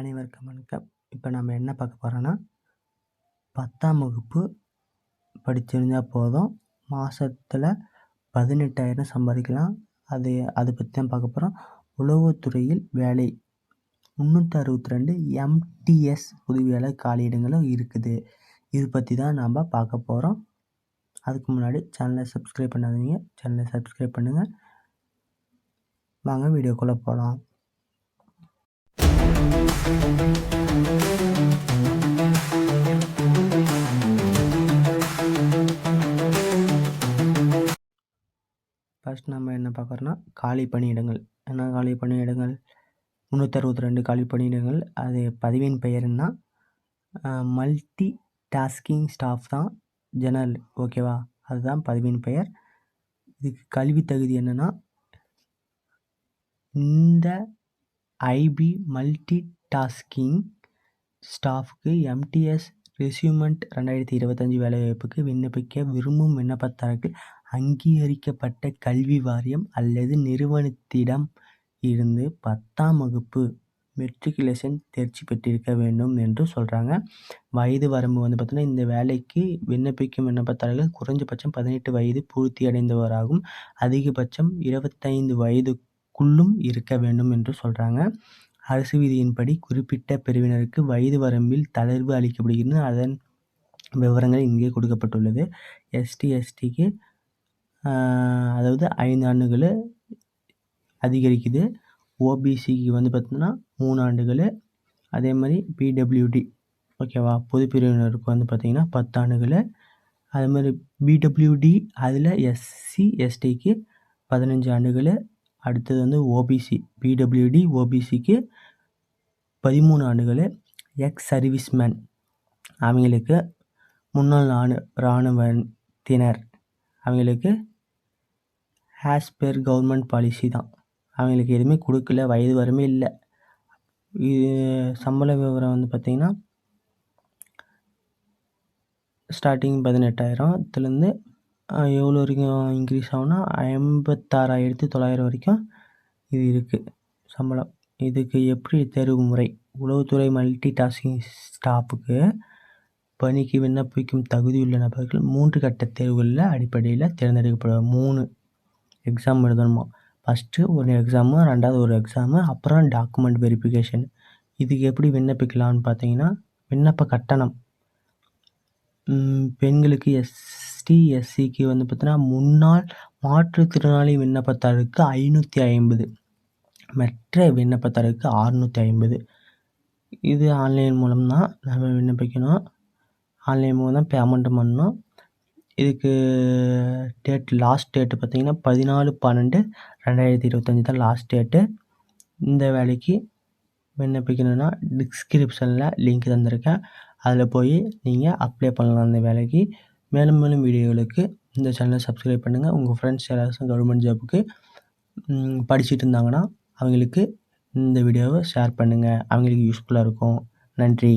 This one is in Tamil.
அனைவருக்கும் வணக்கம். இப்போ நம்ம என்ன பார்க்க போகிறோன்னா பத்தாம் வகுப்பு படிச்சிருந்தால் போதும். மாதத்துல பதினெட்டாயிரம் சம்பாதிக்கலாம். அது அதை பற்றி தான் பார்க்க போகிறோம் உளவுத்துறையில் வேலை. முந்நூற்றி அறுபத்தி ரெண்டு எம்டிஎஸ் உதவியாளர் காலியிடங்களும் இருக்குது. இது பற்றி தான் நாம் பார்க்க போகிறோம் அதுக்கு முன்னாடி சேனலை சப்ஸ்கிரைப் பண்ணாதீங்க. சேனலை சப்ஸ்கிரைப் பண்ணுங்கள் வாங்க வீடியோக்குள்ளே போகலாம் ஃபஸ்ட் நம்ம என்ன பார்க்குறோன்னா காலி பணியிடங்கள். என்ன காலி பணியிடங்கள்? முந்நூற்றறுபத்தி ரெண்டு காலி பணியிடங்கள். அது பதிவின் பெயர்னா மல்டி டாஸ்கிங் ஸ்டாஃப் தான் ஜெனரல் ஓகேவா அதுதான் பதிவின் பெயர். இதுக்கு கல்வி தகுதி என்னென்னா இந்த ஐபி மல்டி டாஸ்கிங் ஸ்டாஃப்க்கு எம்டிஎஸ் ரெஸ்யூமெண்ட் ரெண்டாயிரத்தி இருபத்தஞ்சி வேலைவாய்ப்புக்கு விண்ணப்பிக்க விரும்பும் விண்ணப்பதாரர்கள் அங்கீகரிக்கப்பட்ட கல்வி வாரியம் அல்லது நிறுவனத்திடம் இருந்து பத்தாம் வகுப்பு மெட்ரிகுலேஷன் தேர்ச்சி பெற்றிருக்க வேண்டும் என்று சொல்கிறாங்க வயது வரம்பு வந்து பார்த்திங்கன்னா இந்த வேலைக்கு விண்ணப்பிக்கும் விண்ணப்பதாரர்கள் குறைஞ்சபட்சம் பதினெட்டு வயது பூர்த்தி அடைந்தவராகும். அதிகபட்சம் இருபத்தைந்து வயதுக்குள்ளும் இருக்க வேண்டும் என்று சொல்கிறாங்க அரசு விதியின்படி குறிப்பிட்ட பிரிவினருக்கு வயது வரம்பில் தளர்வு அளிக்கப்படுகிறது அதன் விவரங்கள் இங்கே கொடுக்கப்பட்டுள்ளது. எஸ்டி எஸ்டிக்கு அதாவது ஐந்து ஆண்டுகள் அதிகரிக்குது. ஓபிசிக்கு வந்து பார்த்திங்கன்னா மூணு ஆண்டுகள். அதே மாதிரி பிடபிள்யூடி ஓகேவா பொது பிரிவினருக்கு வந்து பார்த்திங்கன்னா பத்து ஆண்டுகள். அதே மாதிரி பிடபிள்யூடி அதில் எஸ்சி எஸ்டிக்கு பதினஞ்சு ஆண்டுகள். அடுத்தது வந்து ஓபிசி பிடபிள்யூடி ஓபிசிக்கு பதிமூணு ஆண்டுகள் எக்ஸ் சர்வீஸ்மேன் அவங்களுக்கு முன்னாள் ராணு இராணுவத்தினர் அவங்களுக்கு ஆஸ் பெர் கவர்மெண்ட் பாலிசி தான். அவங்களுக்கு எதுவுமே கொடுக்கல வயது வரமே இல்லை. இது சம்பள விவரம் வந்து பார்த்திங்கன்னா ஸ்டார்டிங் பதினெட்டாயிரத்துலேருந்து எவ்வளோ வரைக்கும் இன்க்ரீஸ் ஆகும்னா ஐம்பத்தாறாயிரத்தி தொள்ளாயிரம் வரைக்கும் இது இருக்குது சம்பளம். இதுக்கு எப்படி தேர்வு முறை? உளவுத்துறை மல்டி டாஸ்கிங் ஸ்டாஃபுக்கு பணிக்கு விண்ணப்பிக்கும் தகுதியுள்ள நபர்கள் மூன்று கட்ட தேர்வுகளில் அடிப்படையில் தேர்ந்தெடுக்கப்படுவார் மூணு எக்ஸாம் எழுதணுமா? ஃபஸ்ட்டு ஒரு எக்ஸாமு ரெண்டாவது ஒரு எக்ஸாமு அப்புறம் டாக்குமெண்ட் வெரிஃபிகேஷன் இதுக்கு எப்படி விண்ணப்பிக்கலாம்னு பார்த்தீங்கன்னா விண்ணப்ப கட்டணம். பெண்களுக்கு எஸ் எஸ்டி எஸ்சிக்கு வந்து பார்த்தீங்கன்னா முன்னாள் மாற்றுத்திறனாளி விண்ணப்பத்தாருக்கு ஐநூற்றி ஐம்பது. மற்ற விண்ணப்பத்தாருக்கு அறுநூற்றி ஐம்பது. இது ஆன்லைன் மூலம் தான் நம்ம விண்ணப்பிக்கணும். ஆன்லைன் மூலம் தான் பேமெண்ட் பண்ணணும். இதுக்கு டேட் லாஸ்ட் டேட்டு பார்த்திங்கன்னா பதினாலு பன்னெண்டு ரெண்டாயிரத்தி இருபத்தஞ்சி தான் லாஸ்ட் டேட்டு இந்த வேலைக்கு விண்ணப்பிக்கணுன்னா டிஸ்கிரிப்ஷனில் லிங்க் தந்திருக்கேன். அதில் போய் நீங்கள் அப்ளை பண்ணலாம் அந்த வேலைக்கு. மேலும் மேலும் வீடியோகளுக்கு இந்த சேனலை சப்ஸ்கிரைப் பண்ணுங்கள் உங்கள் ஃப்ரெண்ட்ஸ் யாராச்சும் கவர்மெண்ட் ஜாபுக்கு படிச்சுட்டு இருந்தாங்கன்னா அவங்களுக்கு இந்த வீடியோவை ஷேர் பண்ணுங்கள் அவங்களுக்கு யூஸ்ஃபுல்லாக இருக்கும். நன்றி.